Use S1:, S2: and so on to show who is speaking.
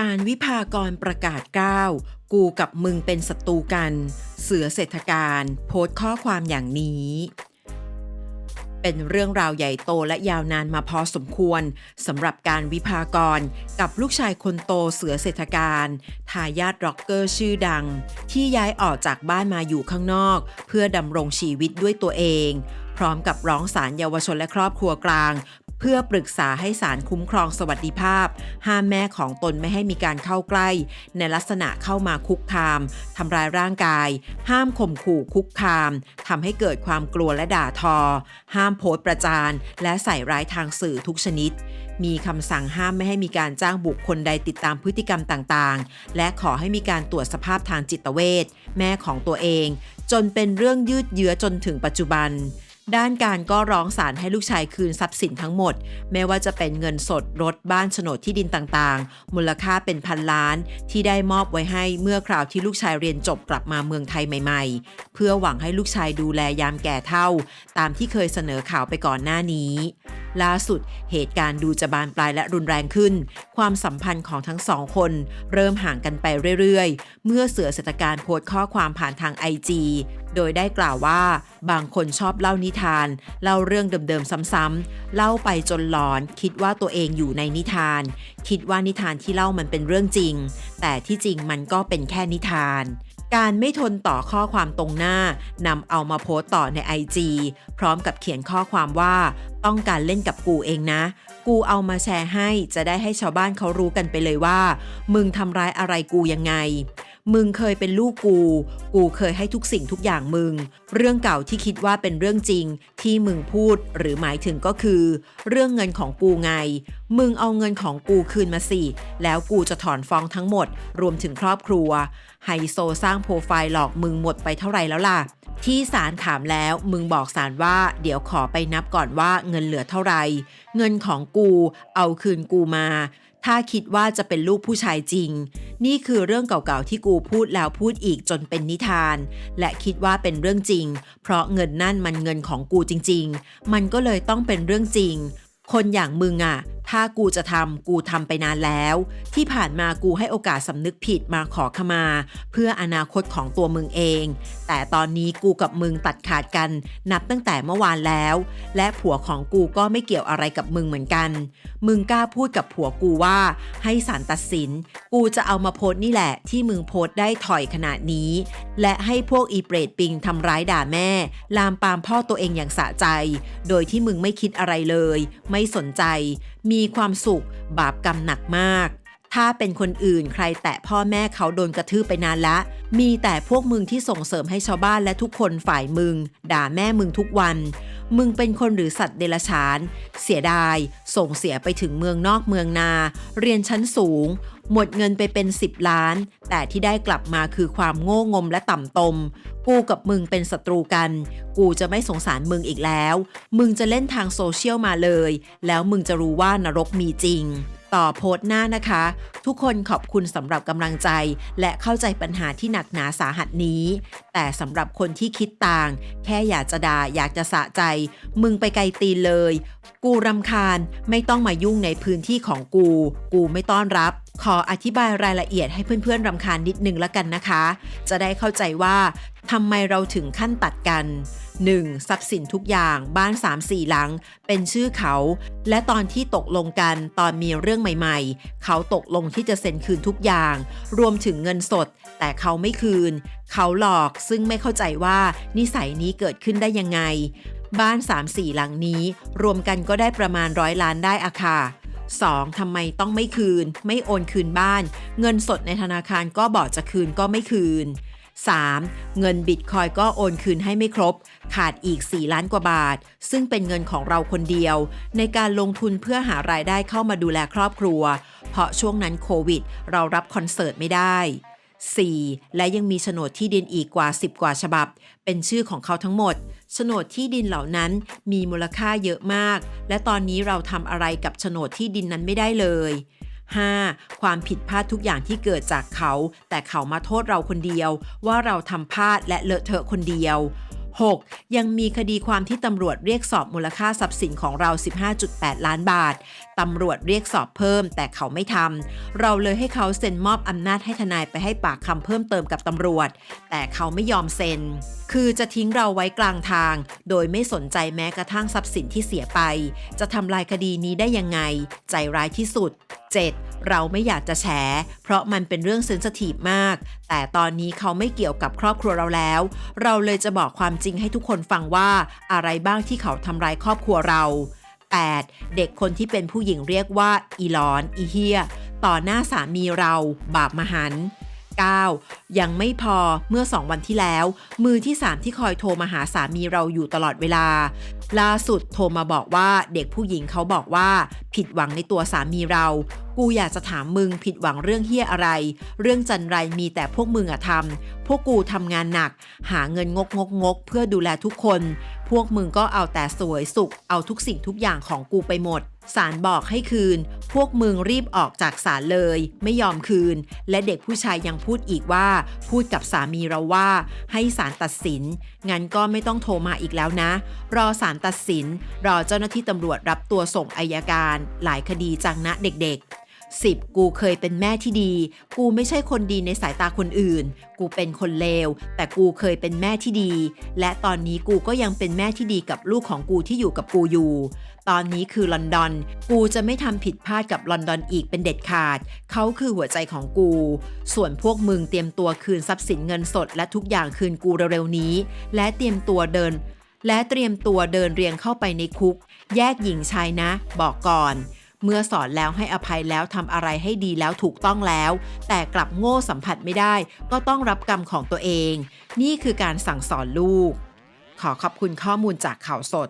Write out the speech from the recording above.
S1: การวิพากรประกาศก้าวกูกับมึงเป็นศัตรูกัน เสือเศรษฐการ โพสต์ข้อความอย่างนี้ เป็นเรื่องราวใหญ่โตและยาวนานมาพอสมควรสำหรับการวิพากรกับลูกชายคนโตเสือเศรษฐการทายาทร็อกเกอร์ชื่อดัง ที่ย้ายออกจากบ้านมาอยู่ข้างนอก เพื่อดำรงชีวิตด้วยตัวเอง พร้อมกับร้องศาลเยาวชนและครอบครัวกลาง เพื่อปรึกษาให้ศาลคุ้มครองสวัสดิภาพ ห้ามแม่ของตนไม่ให้มีการเข้าใกล้ ในลักษณะเข้ามาคุกคามทำร้ายร่างกาย ห้ามข่มขู่คุกคามทำให้เกิดความกลัวและด่าทอ ห้ามโพสต์ประจานและใส่ร้ายทางสื่อทุกชนิด มีคำสั่งห้ามไม่ให้มีการจ้างบุคคลใดติดตามพฤติกรรมต่างๆ และขอให้มีการตรวจสภาพทางจิตเวชแม่ของตัวเอง จนเป็นเรื่องยืดเยื้อจนถึงปัจจุบัน ด้านการก็ร้องศาลให้ลูกชายคืนทรัพย์สินทั้งหมด ไม่ว่าจะเป็นเงินสดรถบ้านโฉนดที่ดินต่างๆ มูลค่าเป็นพันล้าน ที่ได้มอบไว้ให้เมื่อคราวที่ลูกชายเรียนจบกลับมาเมืองไทยใหม่ ๆ เพื่อหวังให้ลูกชายดูแลยามแก่เท่า ตามที่เคยเสนอข่าวไปก่อนหน้านี้ ล่าสุดเหตุการณ์ดูจะบานปลายและรุนแรงขึ้น ความสัมพันธ์ของทั้งสองคน เริ่มห่างกันไปเรื่อยๆ เมื่อเสือเศรษฐการโพสต์ข้อความผ่านทางไอจี โดยได้กล่าวว่าบางคนชอบเล่านิทาน เล่าเรื่องเดิมๆซ้ำๆเล่าไปจนหลอน คิดว่าตัวเองอยู่ในนิทาน คิดว่านิทานที่เล่ามันเป็นเรื่องจริง แต่ที่จริงมันก็เป็นแค่นิทาน การไม่ทนต่อข้อความตรงหน้านำเอามาโพสต์ต่อใน IG พร้อมกับเขียนข้อความว่า ต้องการเล่นกับกูเองนะ กูเอามาแชร์ให้จะได้ให้ชาวบ้านเขารู้กันไปเลยว่า มึงทำร้ายอะไรกูยังไง มึงเคยเป็นลูกกู กูเคยให้ทุกสิ่งทุกอย่างมึง เรื่องเก่าที่คิดว่าเป็นเรื่องจริง ที่มึงพูดหรือหมายถึงก็คือ เรื่องเงินของกูไง มึงเอาเงินของกูคืนมาสิ แล้วกูจะถอนฟ้องทั้งหมด รวมถึงครอบครัว ไฮโซสร้างโปรไฟล์หลอกมึงหมดไปเท่าไหร่แล้วล่ะ ที่ศาลถามแล้วมึงบอกศาลว่า เดี๋ยวขอไปนับก่อนว่าเงินเหลือเท่าไหร่ เงินของกู เอาคืนกูมา ถ้าคิดว่าจะเป็นลูกผู้ชายจริง นี่คือเรื่องเก่าๆที่กูพูดแล้วพูดอีกจนเป็นนิทาน และคิดว่าเป็นเรื่องจริง เพราะเงินนั่นมันเงินของกูจริง ๆ มันก็เลยต้องเป็นเรื่องจริง คนอย่างมึงอะ ถ้ากูจะทำกูทำไปนานแล้ว ที่ผ่านมากูให้โอกาสสำนึกผิดมาขอขมา เพื่ออนาคตของตัวมึงเอง แต่ตอนนี้กูกับมึงตัดขาดกัน นับตั้งแต่เมื่อวานแล้ว และผัวของกูก็ไม่เกี่ยวอะไรกับมึงเหมือนกัน มึงกล้าพูดกับผัวกูว่า ให้ศาลตัดสิน กูจะเอามาโพสต์นี่แหละ ที่มึงโพสต์ได้ถอยขนาดนี้ และให้พวกอีเปรตปิงทำร้ายด่าแม่ ลามปามพ่อตัวเองอย่างสะใจ โดยที่มึงไม่คิดอะไรเลย ไม่สนใจมีความสุข บาปกรรมหนักมาก ถ้าเป็นคนอื่นใครแตะพ่อแม่เขาโดนกระทืบไปนานละ มีแต่พวกมึงที่ส่งเสริมให้ชาวบ้านและทุกคนฝ่ายมึง ด่าแม่มึงทุกวัน มึงเป็นคนหรือสัตว์เดรัจฉาน เสียดาย ส่งเสียไปถึงเมืองนอกเมืองนา เรียนชั้นสูง หมดเงินไปเป็น 10 ล้าน แต่ที่ได้กลับมาคือความโง่งมและต่ำตม กูกับมึงเป็นศัตรูกัน กูจะไม่สงสารมึงอีกแล้ว มึงจะเล่นทางโซเชียลมาเลย แล้วมึงจะรู้ว่านรกมีจริง ต่อโพสต์หน้านะคะ ทุกคนขอบคุณสำหรับกำลังใจ และเข้าใจปัญหาที่หนักหนาสาหัสนี้ แต่สำหรับคนที่คิดต่าง แค่อยากจะด่าอยากจะสะใจ มึงไปไกลตีเลย กูรำคาญไม่ต้องมายุ่งในพื้นที่ของกู กูไม่ต้อนรับ ขออธิบายรายละเอียดให้เพื่อนๆรำคาญนิดนึงละกันนะคะ จะได้เข้าใจว่าทำไมเราถึงขั้นตัดกัน 1. ทรัพย์สินทุกอย่างบ้าน 3-4 หลัง เป็นชื่อเขา และตอนที่ตกลงกันตอนมีเรื่องใหม่ๆ เขาตกลงที่จะเซ็นคืนทุกอย่าง รวมถึงเงินสด แต่เขาไม่คืน เขาหลอกซึ่งไม่เข้าใจว่านิสัยนี้เกิดขึ้นได้ยังไง บ้าน 3-4 หลังนี้ รวมกันก็ได้ประมาณร้อยล้านได้อะค่ะ 2. ทำไมต้องไม่คืน ไม่โอนคืนบ้าน เงินสดในธนาคารก็บอกจะคืนก็ไม่คืน 3. เงินบิตคอยก็โอนคืนให้ไม่ครบ ขาดอีก 4 ล้านกว่าบาท ซึ่งเป็นเงินของเราคนเดียว ในการลงทุนเพื่อหารายได้เข้ามาดูแลครอบครัว เพราะช่วงนั้นโควิด เรารับคอนเสิร์ตไม่ได้ 4. และยังมีโฉนดที่ดินอีกกว่า 10 กว่าฉบับ เป็นชื่อของเขาทั้งหมดโฉนดที่ดินเหล่านั้นมีมูลค่าเยอะมาก และตอนนี้เราทำอะไรกับโฉนดที่ดินนั้นไม่ได้เลย 5. ความผิดพลาดทุกอย่างที่เกิดจากเขา แต่เขามาโทษเราคนเดียว ว่าเราทำพลาดและเลอะเทอะคนเดียว 6. ยังมีคดีความที่ตำรวจเรียกสอบมูลค่าทรัพย์สินของเรา 15.8 ล้านบาท ตำรวจเรียกสอบเพิ่มแต่เขาไม่ทำ เราเลยให้เขาเซ็นมอบอำนาจให้ทนายไปให้ปากคำเพิ่มเติมกับตำรวจ แต่เขาไม่ยอมเซ็น คือจะทิ้งเราไว้กลางทาง โดยไม่สนใจแม้กระทั่งทรัพย์สินที่เสียไป จะทำลายคดีนี้ได้ยังไง ใจร้ายที่สุด 7. เราไม่อยากจะแฉเพราะมันเป็นเรื่องเซนสทีฟมาก แต่ตอนนี้เขาไม่เกี่ยวกับครอบครัวเราแล้ว เราเลยจะบอกความจริงให้ทุกคนฟังว่าอะไรบ้างที่เขาทำร้ายครอบครัวเรา 8. เด็กคนที่เป็นผู้หญิงเรียกว่าอีลอน อีเฮีย ต่อหน้าสามีเรา บาปมหัน ต์ 9. ยังไม่พอเมื่อ 2 วันที่แล้ว มือที่ 3 ที่คอยโทรมาหาสามีเราอยู่ตลอดเวลา ล่าสุดโทรมาบอกว่าเด็กผู้หญิงเขาบอกว่า ผิดหวังในตัวสามีเรา กูอยากจะถามมึงผิดหวังเรื่องเฮี้ยอะไร เรื่องจันไรมีแต่พวกมึงอะทำพวกกูทำงานหนัก หาเงินงกงกงกเพื่อดูแลทุกคน พวกมึงก็เอาแต่สวยสุขเอาทุกสิ่งทุกอย่างของกูไปหมด ศาลบอกให้คืน พวกมึงรีบออกจากศาลเลย ไม่ยอมคืน และเด็กผู้ชายยังพูดอีกว่า พูดกับสามีเราว่า ให้ศาลตัดสิน งั้นก็ไม่ต้องโทรมาอีกแล้วนะ รอศาลตัดสิน รอเจ้าหน้าที่ตำรวจรับตัวส่งอายการ หลายคดีจังนะเด็กๆ 10. กูเคยเป็นแม่ที่ดี กูไม่ใช่คนดีในสายตาคนอื่น กูเป็นคนเลว แต่กูเคยเป็นแม่ที่ดี และตอนนี้กูก็ยังเป็นแม่ที่ดีกับลูกของกูที่อยู่กับกูอยู่ ตอนนี้คือลอนดอน กูจะไม่ทำผิดพลาดกับลอนดอนอีกเป็นเด็ดขาด เขาคือหัวใจของกู ส่วนพวกมึงเตรียมตัวคืนทรัพย์สินเงินสด และทุกอย่างคืนกูเร็วๆนี้ และเตรียมตัวเดิน และเตรียมตัวเดินเรียงเข้าไปในคุก แยกหญิงชายนะ บอกก่อน เมื่อสอนแล้วให้อภัยแล้วทำอะไรให้ดีแล้วถูกต้องแล้ว แต่กลับโง่สัมผัสไม่ได้ ก็ต้องรับกรรมของตัวเอง นี่คือการสั่งสอนลูก ขอขอบคุณข้อมูลจากข่าวสด